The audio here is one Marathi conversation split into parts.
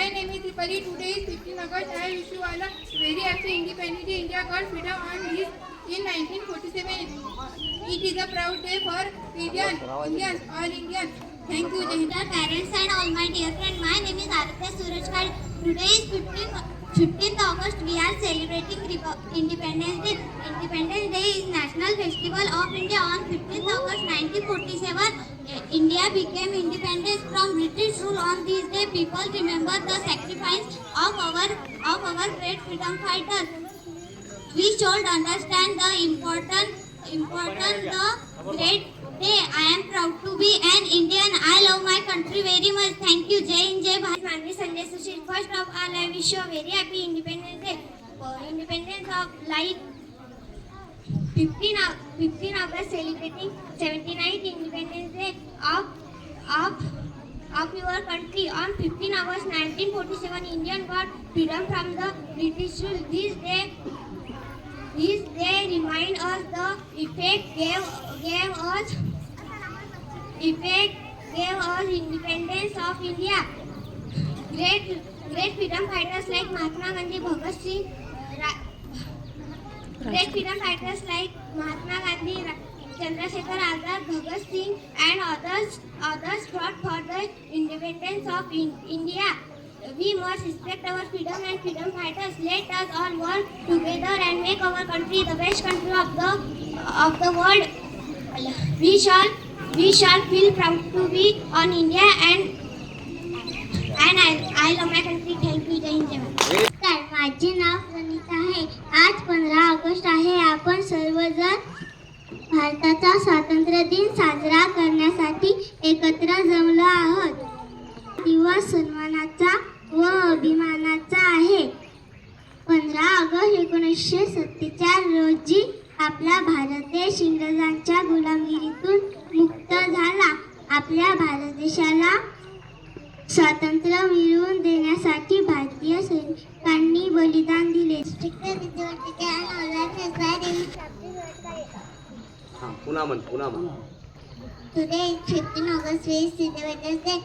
My name is Dipali. Today is 15 August. I wish you all a very happy Independence Day. India got freedom on this in 1947. It is a proud day for Indian, Indians, all Indians. Thank you, Jai parents and all my dear friends. my name is Aradhya Suraj Today is 15, 15th August. We are celebrating Indian. Became independent from British rule. On this day, people remember the sacrifice of our of our great freedom fighters. We should understand the important important the great day. I am proud to be an Indian. I love my country very much. Thank you. Jai Hind, Jai Bharat. Manvi Sanjay Sushil. First of all, I wish you a very happy Independence Day. For Independence of light. 15 Au- 15 August celebrating 79th Independence Day of of of your country. On 15 August 1947, Indian got freedom from the British rule. This day this day remind us the effect gave gave us effect gave us independence of India. Great great freedom fighters like Mahatma Gandhi, Bhagat Singh, great freedom fighters like Mahatma Gandhi, Chandrasekhar Azad, Bhagat Singh, and others others fought for the independence of in- India. We must respect our freedom and freedom fighters. Let us all work together and make our country the best country of the of the world. We shall we shall feel proud to be on India and and I, I love my country. Thank you, Jai Hind, माझे नाव प्रणिता आहे आज पंधरा ऑगस्ट आहे भारताचा स्वातंत्र्य दिन साजरा करण्यासाठी एकत्र जमलो आहोत. दिवस सन्मानाचा व अभिमानाचा आहे. पंधरा ऑगस्ट एकोणीसशे सत्तेचाळ रोजी आपला भारत देश इंग्रजांच्या गुलामगिरीतून मुक्त झाला. आपल्या भारत देशाला स्वातंत्र्य मिळवून देण्यासाठी भारतीय सैनिकांनी बलिदान दिले. हां पुन्हा म्हण पुन्हा म्हण. Today is 15 August, which is Independence Day.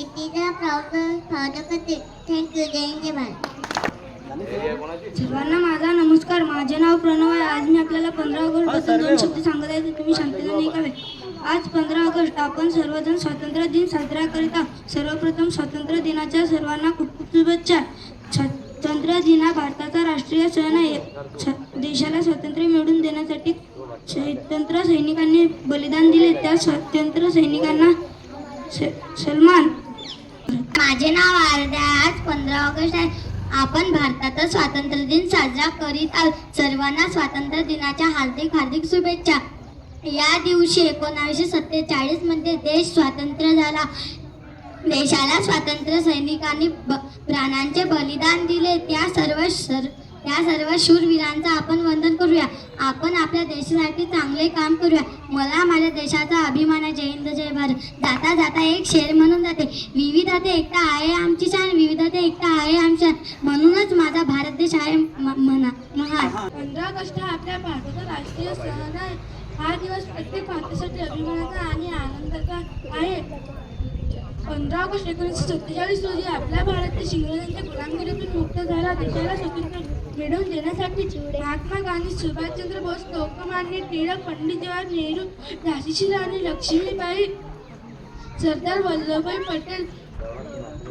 It is a proud, proud of day. Thank you, Jai Hind, Jai Bharat. सर्वांना माझा नमस्कार. माझे नाव प्रणव आहे. आज मी आपल्याला पंधरा ऑगस्टबद्दल दोन शब्द सांगत आहे. ते तुम्ही शांततेने ऐकावे आज पंधरा ऑगस्ट. आपण सर्वजण स्वातंत्र्य दिन साजरा करीत आहोत. सर्वप्रथम स्वातंत्र्य दिनाच्या सर्वांना खूप खूप शुभेच्छा. स्वातंत्र्य दिन हा भारताचा राष्ट्रीय सण आहे. देशाला स्वातंत्र्य मिळवून देण्यासाठी स्वातंत्र्य सैनिकांनी बलिदान दिले. त्या स्वातंत्र्य सैनिकांना सलमान. माझे नाव आरद्या आज पंधरा ऑगस्ट आहे. आपण भारताचा स्वातंत्र्य दिन साजरा करीत आहोत. सर्वांना स्वातंत्र्य दिनाच्या हार्दिक हार्दिक शुभेच्छा. या दिवशी एकोणावीसशे सत्तेचाळीसमध्ये देश स्वातंत्र्य झाला. देशाला स्वातंत्र्य सैनिकांनी ब- प्राणांचे बलिदान दिले. त्या सर्व सर या सर्व शूरवीरांचा आपण वंदन करूया. आपण आपल्या देशासाठी चांगले काम करूया. मला माझ्या देशाचा अभिमान आहे. जय हिंद जय भारत. जाता जाता एक शेर म्हणून जाते. विविधते एकता आहे आमची शान. विविधते एकता आहे आमच्या म्हणूनच माझा भारत देश आहे म्हणा महान. पंधरा ऑगस्ट हा आपल्या भारताचा राष्ट्रीय सण आहे. हा दिवस प्रत्येक भारतासाठी अभिमानाचा आणि आनंदाचा आहे. पंधरा ऑगस्ट एकोणीसशे सत्तेचाळीस रोजी आपल्या भारत देश इंग्रजांच्या गुलामगिरीतून मुक्त झाला देशाला स्वतंत्र मिळवून देण्यासाठी महात्मा गांधी सुभाषचंद्र बोस लोकमान्य टिळक पंडित जवाहर नेहरू झाशीची राणी लक्ष्मीबाई सरदार वल्लभभाई पटेल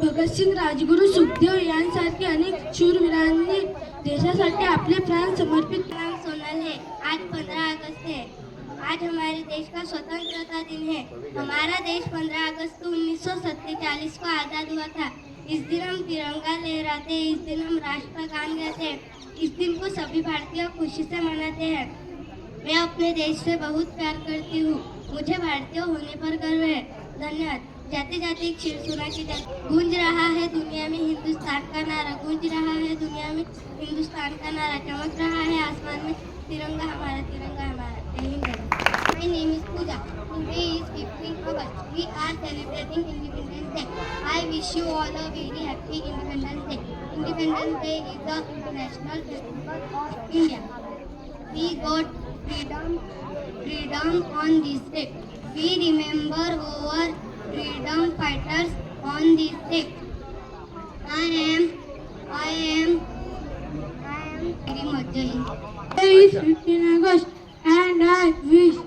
भगतसिंग राजगुरू सुखदेव यांसारखे अनेक शूरवीरांनी देशासाठी आपले प्राण समर्पित नाम सोनल है आज पंद्रह अगस्त है आज हमारे देश का स्वतंत्रता दिन है. हमारा देश पंद्रह अगस्त उन्नीस सौ सत्तेचालीस को आज़ाद हुआ था. इस दिन हम तिरंगा लहराते इस दिन हम राष्ट्रगान गाते हैं. इस दिन को सभी भारतीय खुशी से मनाते हैं। मैं अपने देश से बहुत प्यार करती हूँ। मुझे भारतीय होने पर गर्व है। धन्यवाद। जाते जाते एक शेर सुना की गूंज रहा है दुनिया में हिंदुस्तान का नारा गूंज रहा है दुनिया में हिंदुस्तान का नारा चमक रहा है आसमान में तिरंगा हमारा तिरंगा हमारा। My name Jai Pooja. in ways we think. We are celebrating Independence Day. I wish you all a very happy Independence Day. Independence Day is the international festival of India. We got freedom, freedom on this day. We remember our freedom fighters on this day. I am, I am, I am very much. Today is 15 August and I wish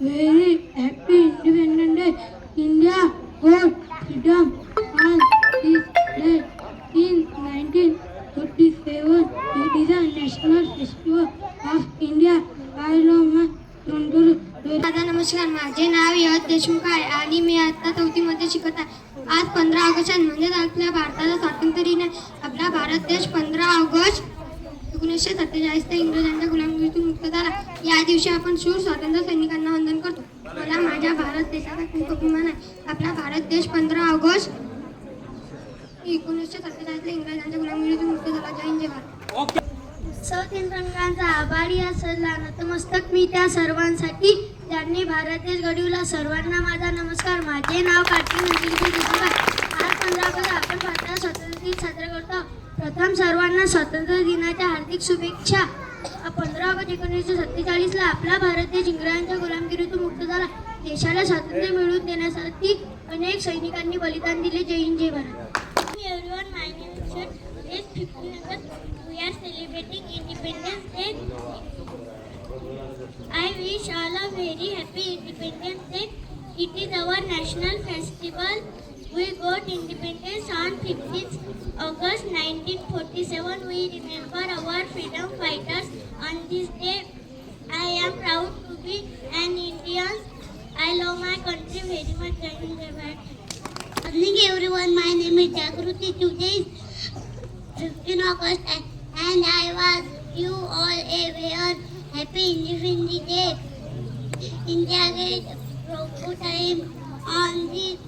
a very happy Independence Day. India got freedom on this day in 1947. It is a national festival of India. I love my country. माझा नमस्कार माझे नाव यश देशमुख आहे आणि मी आता चौथीमध्ये शिकत आहे आज पंधरा ऑगस्ट आहे म्हणजेच आपल्या भारताला स्वातंत्र्य दिन आहे आपला भारत देश पंधरा ऑगस्ट एकोणीसशे सत्तेचाळीस ते इंग्रजांच्या गुलामगिरीतून मुक्त झाला. या दिवशी आपण शूर स्वातंत्र्य सैनिकांना वंदन करतो. मला माझ्या भारत देशाचा खूप अभिमान आहे. आपला भारत देश पंधरा ऑगस्ट एकोणीसशे सत्तेचाळीसला इंग्रजांच्या गुलामगिरीतून मुक्त झाला. जय हिंद जय भारत. सौतीन रंगांचा आभारी असला नतमस्तक मी त्या सर्वांसाठी. ज्यांनी भारत देश घडविला सर्वांना माझा नमस्कार. माझे नाव देशमुख आहे आज पंधरा ऑगस्ट आपण भारताला स्वातंत्र्य दिन साजरा करतो. प्रथम सर्वांना स्वातंत्र्य दिनाच्या हार्दिक शुभेच्छा. पंधरा ऑगस्ट एकोणीसशे सत्तेचाळीस ला आपला भारत देश इंग्रजांच्या गुलामगिरीतून मुक्त झाला. देशाला स्वातंत्र्य मिळवून देण्यासाठी अनेक सैनिकांनी बलिदान दिले. जय हिंद जय Bharat. I wish all a very happy independence day it is our national festival We got independence on 15th August 1947. We remember our freedom fighters on this day. I am proud to be an Indian. I love my country very much. Good evening everyone, my name is Jagruti. Today is 15 August and I was you all a very happy Independence Day. India Gate time on this